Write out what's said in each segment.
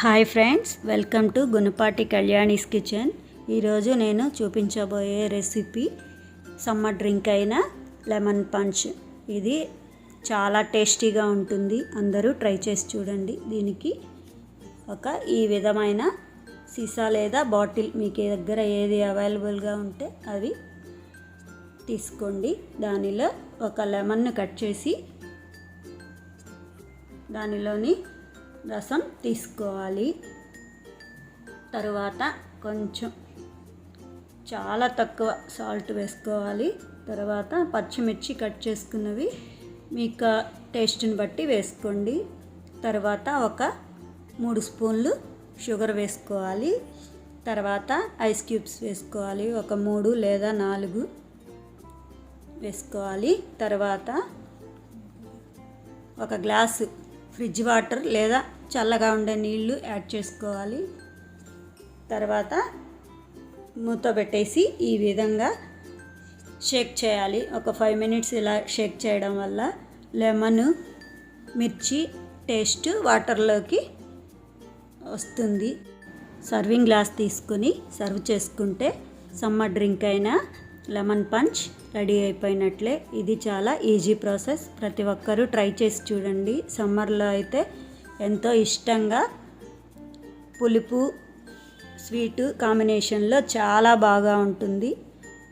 Hi friends welcome to Gunapati Kalyani's kitchen. ఈరోజు నేను చూపించబోయే రెసిపీ సమ్మర్ డ్రింక్ అయిన లెమన్ పంచ్. ఇది చాలా టేస్టీగా ఉంటుంది. అందరూ ట్రై చేసి చూడండి. దీనికి ఒక ఈ విధమైన సీసా లేదా బాటిల్ మీకు దగ్గర ఏది అవైలబుల్గా ఉంటే అవి తీసుకోండి. దానిలో ఒక లెమన్ను కట్ చేసి దానిలోని రసం తీసుకోవాలి. తర్వాత కొంచెం చాలా తక్కువ సాల్ట్ వేసుకోవాలి. తర్వాత పచ్చిమిర్చి కట్ చేసుకున్నవి. మీకు టేస్ట్ని బట్టి వేసుకోండి. తర్వాత ఒక మూడు స్పూన్లు షుగర్ వేసుకోవాలి. తర్వాత ఐస్ క్యూబ్స్ వేసుకోవాలి. ఒక మూడు లేదా నాలుగు వేసుకోవాలి. తర్వాత ఒక గ్లాసు ఫ్రిడ్జ్ వాటర్ లేదా చల్లగా ఉండే నీళ్ళు యాడ్ చేసుకోవాలి. తర్వాత మూత పెట్టేసి ఈ విధంగా షేక్ చేయాలి. ఒక ఫైవ్ మినిట్స్ ఇలా షేక్ చేయడం వల్ల లెమన్ మిర్చి టేస్ట్ వాటర్లోకి వస్తుంది. సర్వింగ్ గ్లాస్ తీసుకుని సర్వ్ చేసుకుంటే సమ్మర్ డ్రింక్ అయినా లెమన్ పంచ్ రెడీ అయిపోయినట్లే. ఇది చాలా ఈజీ ప్రాసెస్. ప్రతి ఒక్కరూ ట్రై చేసి చూడండి. సమ్మర్లో అయితే ఎంతో ఇష్టంగా పులుపు స్వీటు కాంబినేషన్లో చాలా బాగా ఉంటుంది.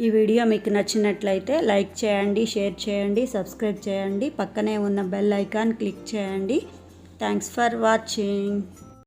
ఈ వీడియో మీకు నచ్చినట్లయితే లైక్ చేయండి షేర్ చేయండి సబ్స్క్రైబ్ చేయండి. పక్కనే ఉన్న బెల్ ఐకాన్ క్లిక్ చేయండి. Thanks for watching.